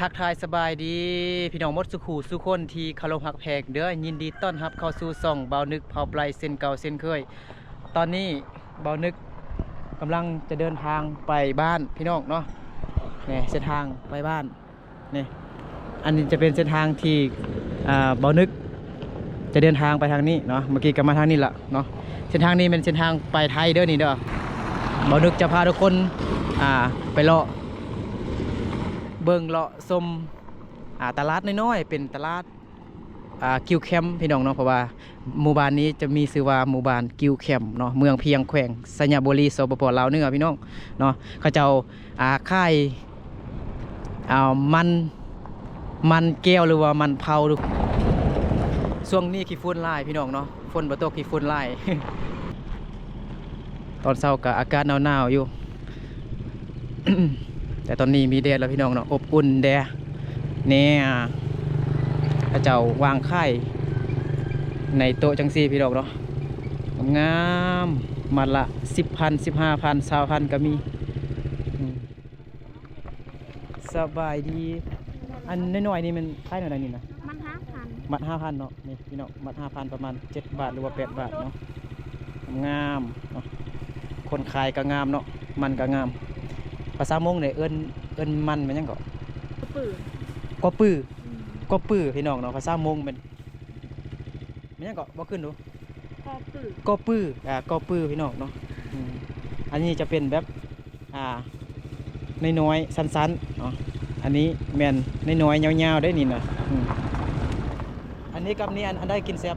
ทักทายสบายดี พี่น้องมดสุขูสุคนที่คารพฮักแพงเด้อยินดีต้อนรับเข้าสู่ซ่องเบานึกเผาไพลเส้นเก่าเส้นเคย ตอนนี้เบานึกกำลังจะเดินทางไปบ้านพี่น้องเนาะนี่เส้นทางไปบ้านนี่อันนี้จะเป็นเส้นทางที่เบานึกจะเดินทางไปทางนี้เนาะเมื่อกี้ก็มาทางนี้ละเนาะเส้นทางนี้เป็นเส้นทางไปไทยเด้อนี่เด้อเบานึกจะพาทุกคนอ่าไปเลาะ เบิ่งเลาะชมอ่าตลาดน้อยๆเป็นตลาดอ่ากิวแคมป์พี่น้องเนาะเพราะว่าหมู่บ้านนี้จะมีชื่อว่าหมู่บ้านกิวแคมป์เนาะเมืองเพียงแขวงสัญญาบุรีสปปลาวเหนือพี่น้องเนาะเขาเจ้าอ่าค่ายอ่ามันมันแก้วหรือว่ามันเผาดูช่วงนี้ขี้ฝุ่นหลายพี่น้องเนาะฝนบ่ตกขี้ฝุ่นหลายตอนเช้าก็อากาศหนาวๆอยู่ แต่ตอนนี้มีแดดแล้วพี่น้องเนาะอบอุ่นแดดเนี่ยพระเจ้าวางค่ายในโต๊ะจังซี่พี่น้องเนาะงามๆมัดละสิบพันสิบห้าพันสาวพันก็มีอืมสบายดี อันน้อยๆนี่มันค่ายหน่อยนี่นะมันห้าพันมัดห้าพันเนาะนี่พี่น้องมัดห้าพันประมาณเจ็ดบาทหรือว่าแปดบาทเนาะงามเนาะคนขายก็งามเนาะมันก็งาม ภาษามงเนี่ยเอิ้นเอิ้นมันมันหยังก็ปืนก็ปื้อก็ปื้อพี่น้องเนาะภาษามงเป็นมันหยังก็บ่ขึ้นดูคอปืนก็ปื้ออ่าก็ปื้อพี่น้องเนาะอืมอันนี้จะเป็นแบบอ่าน้อยๆสั้นๆเนาะอันนี้แม่นน้อยๆยาวๆได้นี่นะอืมอันนี้กับนี้อันอันได้กินแซ่บ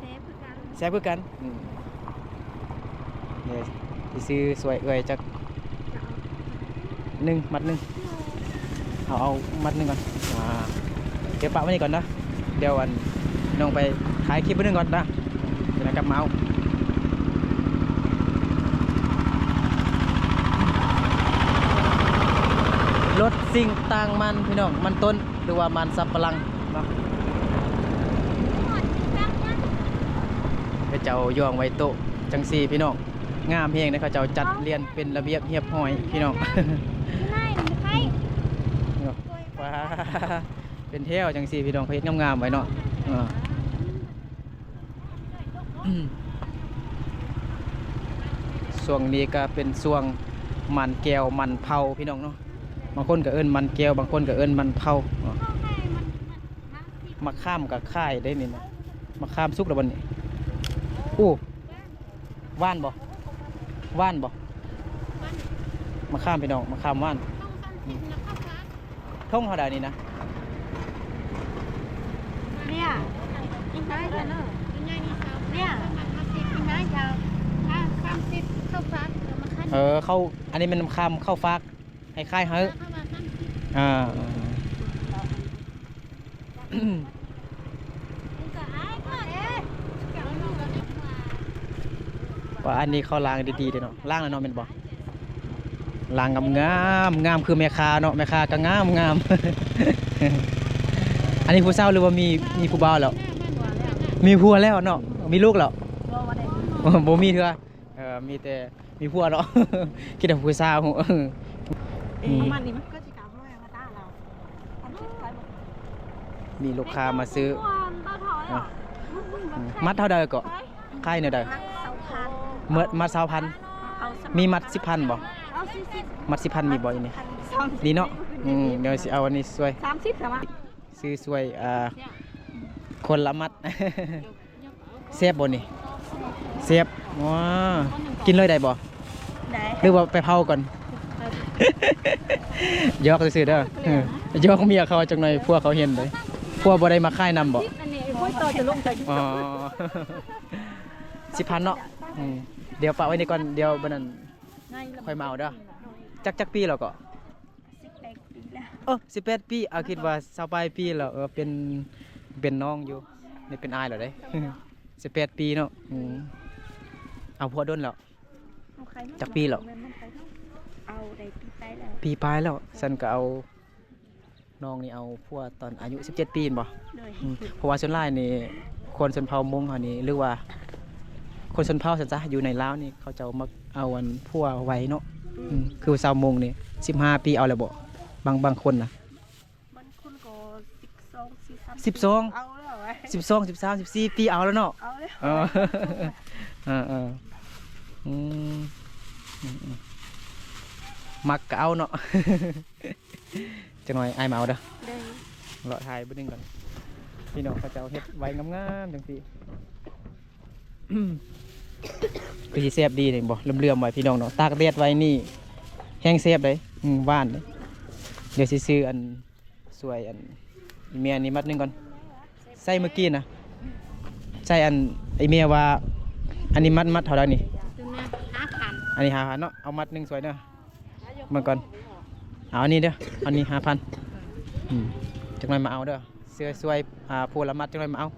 เซฟคือกันแซ่บคือกันอืมเนี่ยสิซื้อสวยเอ่ยจัก หนึ่งมัดหนึ่งเอาเอามัดหนึ่งก่อนอ่าเดี๋ยวปะไว้นี่ก่อนนะ เดี๋ยวอันน้องไปถ่ายคลิปไว้หนึ่งก่อนนะเดี๋ยวนะกลับมาเอารถสิ่งต่างมันพี่น้องมันต้นหรือว่ามันสับปะหลังเนาะไปเจ้าย่องไว้โต๊ะจังสีพี่น้องงามเพียงนะเขาเจ้าจัดเรียนเป็นระเบียบเรียบห้อยพี่น้องไม่ไม่ใช่ว้า เป็นเที่ยวจังสีพี่น้องเขาเฮ็ดงามๆไว้เนาะอ่วงนี้ก็เป็นช่วงมันแก้วมันเผาพี่น้องเนาะบางคนก็เอิ้นมันแก้วบางคนก็เอิ้นมันเผามาข้ามกับค่ายได้นี่นะมะข้ามสุกแล้วบัดนี้อู้ว่านบ่ว่านบ่มะข้ามพี่น้องมะข้ามว่านต้อ งเข้าฟ้าท่องเท่าใดนี่นะเนี่ยกินได้เลยเนอะกินได้นี่ครับเนี่ยมาสิบกินได้จะห้าสามสิบเข้าฟ้าเดี๋ยวมาขั้นเออเข้าอันนี้มันคำเข้าฟักให้ค่ายเฮ้เข้ามาสามสิบอ่ามันก็หายก่อนเอ๊ะเดี๋ยวลูกเราจะมาว่าอันนี้เขาล้างดีๆเด้อเนาะล้างแล้วเนาะแม่นบ่ ล้างงามงามงามคือแม่ค้าเนาะแม่ค้าก็งามงามอันนี้ผู้เฒ่าหรือว่ามีมีผู้บ่าวแล้ว มีผัวแล้วเนาะมีลูกแล้วบ่มีเถื่อเออมีแต่มีผัวเนาะคิดว่าผู้สาวเอออืมมันนี่มันก็จะกลับมามาตาเราทำสิบกันมีลูกค้ามาซื้อบ้าถอยอะมัดเท่าใดก็ค่ายเนี่ยใดมัดเสาพันเมื่อมัด20,000เอาส มีมัด10,000บ่เอาสิสิมัด10,000มีบ่อีนี่สามนี่เนาะอืมเดี๋ยวสิเอาอันนี้สวยสามสิบสามซื้อสวยอ่าคนละมัดเสียบบ่นี่เสียบว้ากินเลยได้บ่ได้หรือว่าไปเผาก่อนยอกซื่อๆเด้อเออยอกเมียเขาจังหน่อยพวกเขาเห็นเลยพวกบ่ได้มาค่ายนำบ่อันนี้ค่อยต่อจะลงใจอ๋อสิพันเนาะอืมเดี๋ยวฝากไว้นี่ก่อนเดี๋ยวบัดนั้น ค่อยมาเอาเด้อจักจักปีแล้วก็สิบแปดปีแล้วเออ18ปีเอาคิดว่า20ปลายปีแล้วเออเป็นเป็นน้องอยู่นี่เป็นอายแล้วเด้18ปีเนาะอืมเอาผัวดนแล้วจักปีแล้วเอาได้ปีไปแล้วปีปลายแล้วฉันก็เอาน้องนี่เอาผัวตอนอายุ 17 ปีเห็นบ่เลยอืมเพราะว่าส่วนหลายนี่คนชนเผ่ามงเขานี่หรือว่า คนชนเผ่าสันจ้ะอยู่ในลาวนี่เขาจะเอามักเอาอันผัวไว้เนาะอืมคือชาวมงนี่15ปีเอาแล้วบ่บางบางคนนะบางคนก็สิบสองสี่สามสิบสอง เอาแล้วไว้สิบสองสิบสามสิบสี่ปีเอาแล้วเนาะ เอาแล้วเออเออเอออืมอืมอืมมักก็เอาเนาะจังหน่อยไอ้ายมาเอาเด้อได้เลาะถ่ายเบดนึงก่อนพี่น้องเขาเจ้าเฮ็ดไว้งามๆจัง ซี่ก็สิแซ่บดีเลยบ่เลื่อมๆไว้พี่น้องเนาะตากแดดไว้นี่แห้งแซ่บเลยอืมหวานเลยเดี๋ยวสิซื้ออันสวยอันอีเมียนี่มัดหนึงก่อนใส่เมื่อกี้นะใส่อันไอเมียว่า อันนี้มัดมัดเท่าไหร่นี่ตัวนี้ห้าพันอันนี้หาพันเนาะเอามัดหนึงสวยเนาะมาก่อนเอาอันนี้เด้ออันนี้ห้าพันจังไรมาเอาเด้อเสื้อสวยอ่าพูละมัดจังไรมาเอา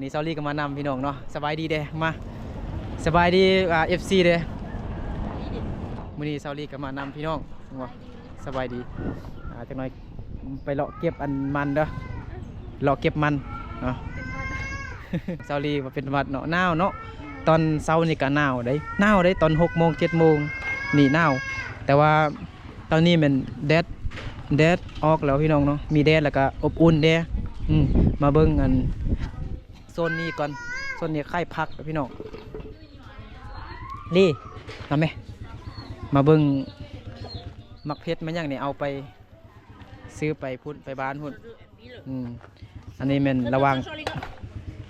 นี่ซาลี่ก็มานำพี่น้องเนาะสบายดีเด้มาสบายดีอ่าเอฟซีเด้มื้อนี้ซาลี่ก็มานำพี่น้องว่าสบายดีอ่าจังหน่อยไปเลาะเก็บอันมันเด้อเลาะเก็บมันเนาะซาลี่ว่าเป็นวัดเนาะหนาวเนาะตอนเช้านี่ก็หนาวได้หนาวได้ตอน6โมง7โมงนี่หนาวแต่ว่าตอนนี้มันแดดแดดออกแล้วพี่น้องเนาะมีแดดแล้วก็อบอุ่นเด้อืมาเบิ่งอัน โซนนี้ก่อนโซนนี้ค่ายพักพี่น้องลี่มาไหมมาเบิ่งมักเพชรมันยังเนี่ยเอาไปซื้อไปพุ่นไปบ้านพุ่นอืมอันนี้เป็นระวัง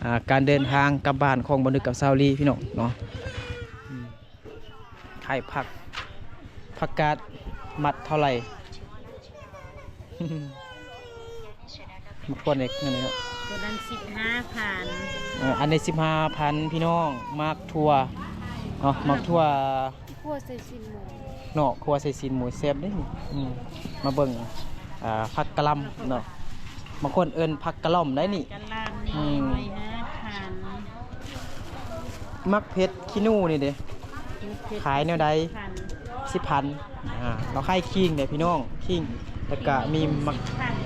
อ่าการเดินทางกลับบ้านของบนึกกับซาลีพี่น้องเนาะค่ายพักผักกาดมัดเท่าไหร่มาควรเอกเงินเลยนะ ตัวนั้นสิบห้าพันเอ่ออันในสิบห้าพันพี่น้องมากทัวเนาะมากทัว ขั้วใส่สิบหมูเนาะครัวใส่ซีนหมูแซ่บเด้นี่อืมมาเบิ่งอ่าผักกะหล่ำเนาะบางคนเอิ้นผักกะหล่อมได้นี่กันลามอืนี่มร้อยห้าพันมักเพชรขี้หนูนี่เด้ ขายแนวใด พันสิพันอ่าเราขายคิงเด้พี่น้องคิงแล้วก็มีมักพันกัน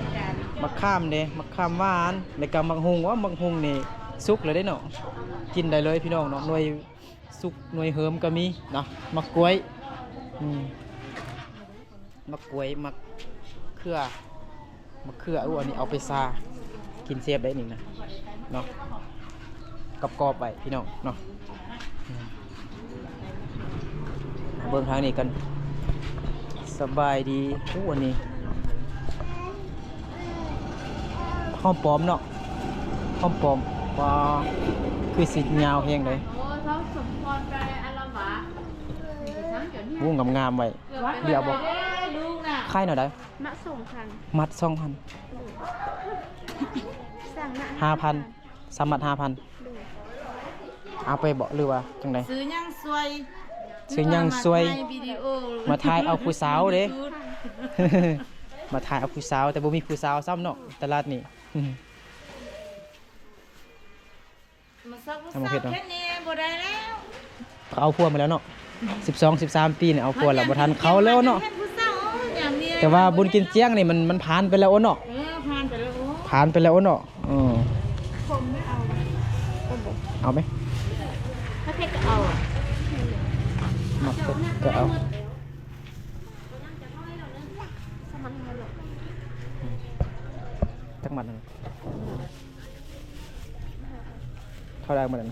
มักข้ามเด้มักข้ามหวานแล้วก็มักฮุงว่ามักฮุงนี่สุกเลยได้เนาะกินได้เลยพี่น้องเนาะหน่วยสุกหน่วยเหิมก็มีเนาะมักกล้วยอืมมักกล้วยมักเครือมักเครืออู้อันนี้เอาไปซากินเสียบได้นี่นะเนาะกับกอบไปพี่น้องเนาะเบิ่งทางนี้กัน สบายดีอู้อันนี้ ห้อมปลอมเนาะห้อมปลอมว่าคือสิยาวเพียงเลยโอ้เขาสมพรไปอัลวะวุ้งงามๆไว้เดี๋ยวบอกลูกน่ะค่ายหน่อยได้มาส่งพันมัดสองพันสั่งมาห้าพันสามมัดห้าพันเอาไปบอกหรือว่าจังไดซื้อยังสวยซื้อยังสวยมาถ่าวิดีโอมาถ่ายเอาผู้สาวเด้มาถ่ายเอาผู้สาวแต่บ่มีผู้สาวซ้ำเนาะตลาดนี่ มาสักทำมาเผ็ดเนอะแค่นี้บ่ได้แล้วเขาเอาพวกมาแล้วเนาะ12 13ปีเนี่ยเอาพวกแล้วบ่ทันเขาแล้วเนาะฮ็ดผู้สาวอย่างนี้แต่ว่าบุญกินเจียงนี่มันมันผ่านไปแล้วเนาะเออผ่านไปแล้วโอ้ผ่านไปแล้วเนาะเออผมไม่เอาผมบอกเอาไหมถ้าเพชรก็เอาอะมักก็เอา สมันมาหรอก จักหมัดนั่นเท่าไรหมดนั่น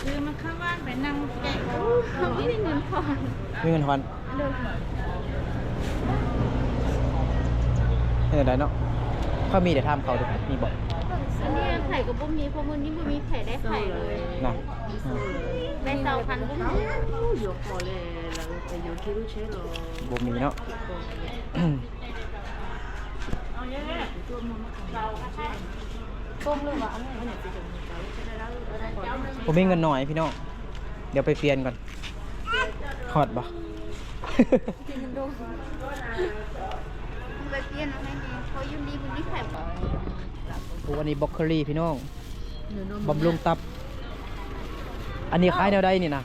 คือมันเข้าบ้านไปนั่งแกะเขาไม่มีเงินพอมีเงินทอนเลยให้ได้เนาะเขามีแต่ทำเขาดูมีบอกอันนี้ไข่กับบุ้มมีเพราะมันนี่บุ้มมีไข่ได้ไข่เลยนะอืมได้เตาพันบุ้ม Io vuole la io quiero cielo. บ่มีเนาะผมมีเงินหน่อยพี่น้อง เดี๋ยวไปเปลี่ยนก่อนฮอดบ่กินกันดูไปเฟียนนะให้เงินเพราะยุนี่บุ้มนี่ไข่บ่โอ้อันนี้บล็อกโคลี่พี่น้องบำรุงตับ อันนี้ขายแนวใดนี่นะ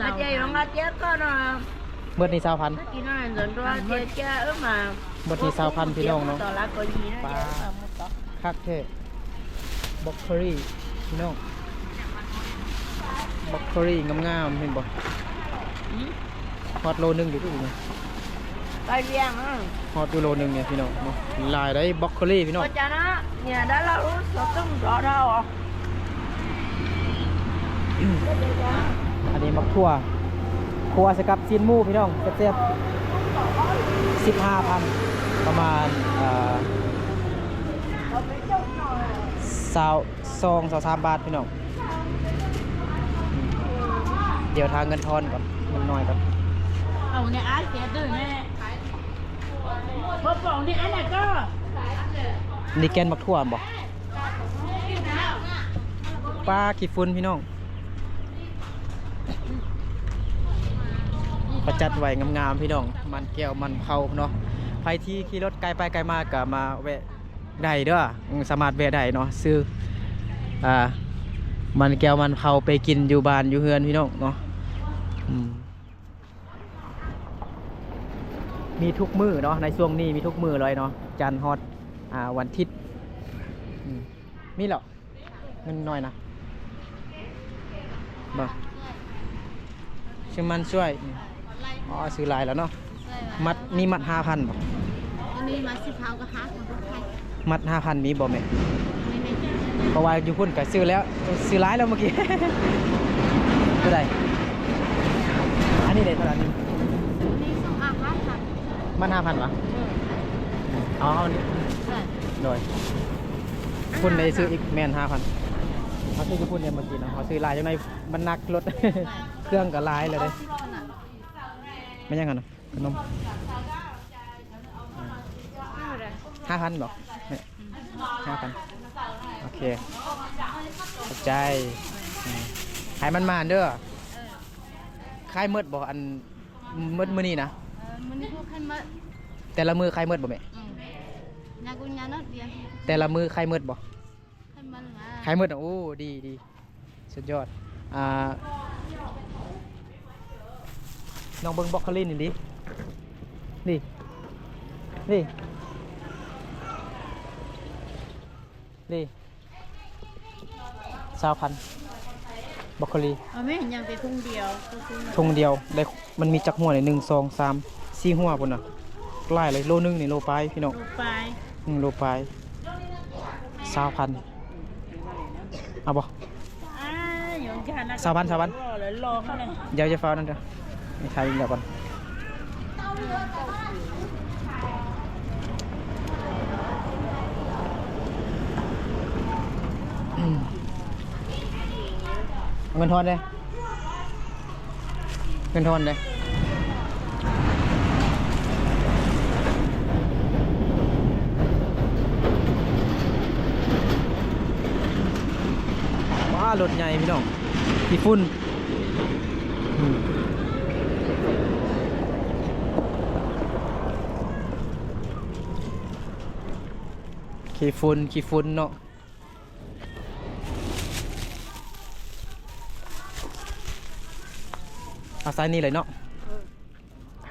Sao? Sa dây nó ngắt chết con à. เมื่อนี้สาวพัน Kỳ nó là dần ra chết cha ướp mà. เมื่อนี้สาวพันพี่น้องเนาะ Tỏ lá có gì nó Ba. chết mà một tỏ. คักแท้บล็อกโคลี่พี่น้อง Nó บล็อกโคลี่งามๆเห็นบ่ฮอตโลนึงอยู่ที่นี่ไปเลี้ยงอะฮอตอยู่โลนึงเนี่ยพี่น้องเนาะลายได้บล็อกโคลี่พี่น้องก็จะนะเนี่ยได้แล้วรู้สึกต้ องรอเราอะอันนี้มักทั่วครัวสกับซีนหมูพี่น้องเจ็บๆสิบห้าพันประมาณเอ่อสาวซองสาวสามบาทพี่น้อง เดี๋ยวทางเงินทอนก่อนเงินน้อยก่อนเอาเนี่ยอาเสียด้วยแม่พอบอกนี่อันไหนก็นี่แกนมักทั่วบ่ป้าขี้ฝุ่นพี่น้อง ประจัดไว้งามๆพี่น้อง มันแก้วมันเผาเนาะใครที่ขี่รถไกลไปไกลมาก็มาแวะได้เด้อสามารถแวะได้เนาะซื้ออ่ามันแก้วมันเผาไปกินอยู่บ้านอยู่เฮือนพี่น้องเนาะมีทุกมือเนาะในช่วงนี้มีทุกมือเลยเนาะจันทร์ฮอตอ่าวันอาทิตย์อืมมีเหรอเงินน้อยนะบ่ชื่อมันช่วย อืมอ๋อซื้อหลายแล้วเนาะมัดนี่มัดห้าพันบ่อันนี้มาสิบเท้าก็ฮักของคนไทยมัดห้าพันมีบ่แม่ไม่ไม่เพราะว่าอยู่พุ่นก็ซื้อแล้วซื้อหลายแล้วเมื่อกี้เท่าไหร่อันนี้ได้เท่าไหร่นี่นี่สองอาฮักค่ะมันห้าพันวะอ๋อเอาอันนี้เออโดยพุ่นได้ซื้ออีกแมนห้าพันเขาซื้ออยู่พุ่นเนี่ยเมื่อกี้เนาะเขาซื้อหลายจังไงมันหนักรถเครื่องก็หลายเลยเด้ ไม่ยังกันนะขนมห้าพันบอกห้าพันโอเคขอบใจอืมขายมันมาเด้อขายเมืดบอกอันเมืดมือนี่นะเออมันนี่พวกขันมาแต่ละมือขายเมืดบ่แม่อืมยากุญยาเนาะเดียวแต่ละมือขายเมืดบ่ขันมันมาขายเมืดอะโอ้ดีดีสุดยอดอ่า น้องเบิ้งบล็อกโคลินนี่ดินี่ นี่ นี่สาวพันบล็อกโคลีเอาไม่เห็นยังแต่ทุ่งเดียวก็คือทงเดียวได้มันมีจักหัวเลยหนึ่งสองสามสี่หัวพุ่นน่ะไล่เลยโลนึงนี่โลปลายพี่น้อง ดูไปอืมโลปลายสาวพันเอาบ่ อ่าอยู่กันนะสาวพันสาวพันรอเลยรอเขาเลย เดี๋ยวจะฟ้าวนั่นเด้ ไม่ทายอีกแล้วก่อนเงินทอนเลยเงินทอนเลยว้ารถใหญ่พี่น้องพี่ฝุ่น ขี้ฝุ่นขี้ฝุ่นเนาะเอาไซส์นี้เลยเนาะ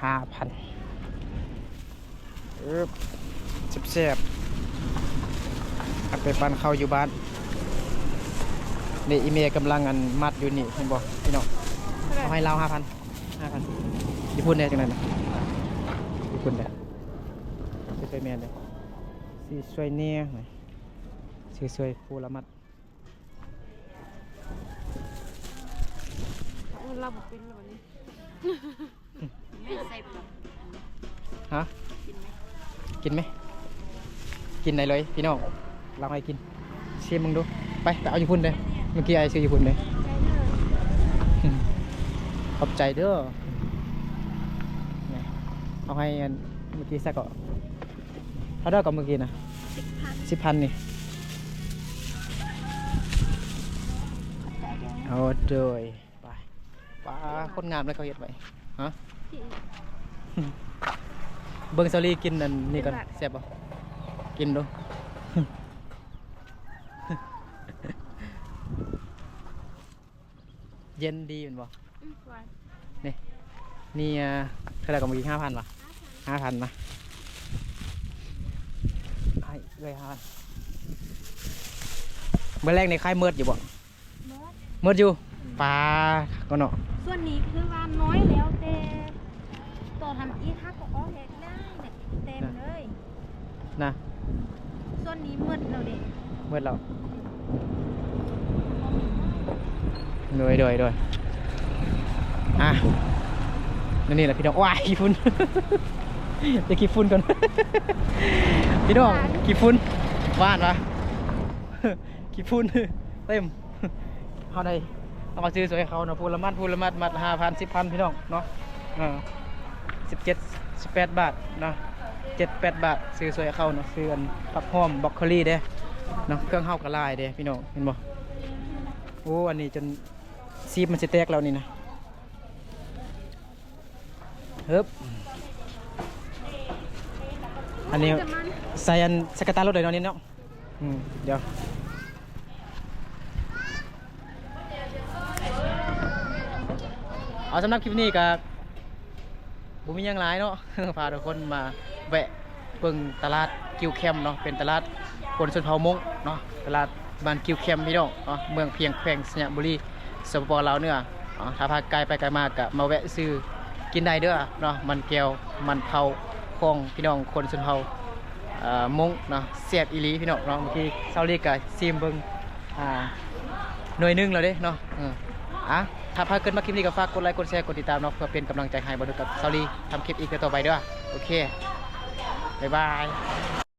ห้าพันเอบเจ็บๆเอาไปปั้นเข้าวอยู่บ้านนี่อีเมลกำลังอันมัดอยู่นี่เห็นบ่พี่น้องเอาให้เราห้าพันห้าพันญี่ปุ่นเนี่ยจังไงนะญี่ปุ่นเนี่ยช่วยช่วยแมนเลย สีช่วยเนี่ยหน่อยสีช่วยผู้ละมัดเราบอกเป็นแบบนี้ไม่ใส่แบบฮะกินไหมกินไหนเลยพี่น้องเราให้กินเชียมึงดู ไปไปเอาญี่ปุ่นเลยเมื่อกี้ไอซื้อญี่ปุ่นเลยขอบใจเด้อเอาให้เมื่อกี้สักก็ เท่าเด้อกับเมื่อกี้นะสิบพันสิบพันนี่เอาเดยไปปลาคนงามแล้วเขาเห็ดไว้ฮะเบิ้งซาลีกินอันนี่ก่อนแซ่บป่ะกินดูเย็นดีเป็นบ่อืมหวานนี่อะเท่าไหร่กับเมื่อกี้ห้าพันป่ะห้าพันนะไอ้ เลยห้าพันเมื่อแรกในค่ายเมิดอยู่บ่มดเมิดอยู่ปลาก็เนาะส่วนนี้คือว่าน้อยแล้วแต่ต่อทำอีทักก็ออกเฮ็ดได้เนี่ยเต็มเลยนะส่วนนี้หมดแล้วเด็กเมื่อเราโดยโดยโดยอะนั่นนี่แหละพี่น้องว้ายขี้ฝุ่นเดี๋ยวขี้ฝุ่นก่อน พี่น้องขี้ฝุ่นว่านปะขี้ฝุ่นเต็มเอาได้เอามาซื้อสวยเขาเนาะพูละมัดพูละมัดมัดห้าพันสิบพันพี่น้องเนาะสิบเจ็ดสิบแปดบาทเนาะเจ็ดแปดบาทซื้อสวยเขาเนาะซื้ออันผักหอมบรอกโคลีเด้เนาะเครื่องเฮากระลายเด้พี่น้องเห็นบ่โอ้อันนี้จนซีบมันจะแตกแล้วนี่นะเฮ้บอันนี้ ใส่อันสกัดตารถเลยเนาะนี่เนาะอืมเดี๋ยวเอาสำหรับคลิปนี้ก็บุมีหยังหลายเนาะ พาทุกคนมาแวะเบิ่งตลาดกิวแคมป์เนาะเป็นตลาดคนชนเผ่ามงเนาะตลาดบ้านกิวแคมป์พี่น้องเนาะเมืองเพียงแขวงสยามบุรีสปปลาวเนื้อเนาะถ้าพาไกลไปไกลมาก็มาแวะซื้อกินได้เด้อเนาะมันแก้วมันเผาของพี่น้องคนชนเผ่าเอ่อ มงเนาะเสียบอีลีพี่น้องเนาะเมื่อกี้เซาลีกับซีมเบิงหน่วยหนึงแล้วเด้เนาะอะถ้าพาเกินมาคลิปนี้ก็ฝากกดไลค์กดแชร์กดติดตามเนาะเพื่อเป็นกำลังใจให้บอลกับเซาลีทำคลิปอีกต่อไปด้วยโอเคบ๊ายบาย